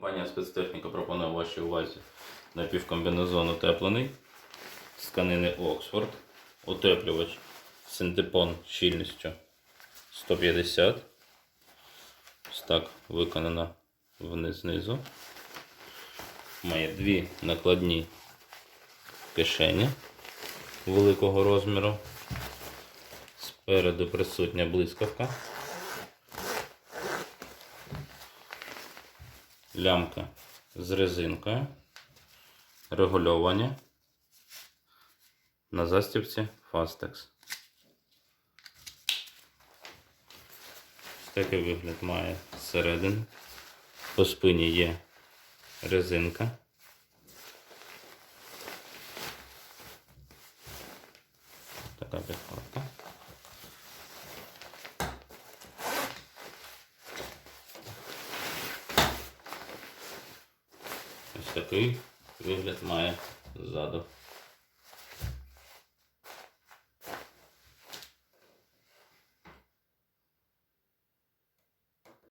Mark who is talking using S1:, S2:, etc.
S1: Компанія спецтехніка пропонує вашій увазі напівкомбінезон утеплений з тканини Оксфорд. Утеплювач синтепон щільністю 150. Ось так виконана вниз знизу. Має дві накладні кишені великого розміру. Спереду присутня блискавка. Лямка з резинкою. Регульовання. На застібці Fastex. Такий вигляд має зсередини. По спині є резинка. Така підкладка. Ось такий вигляд має ззаду.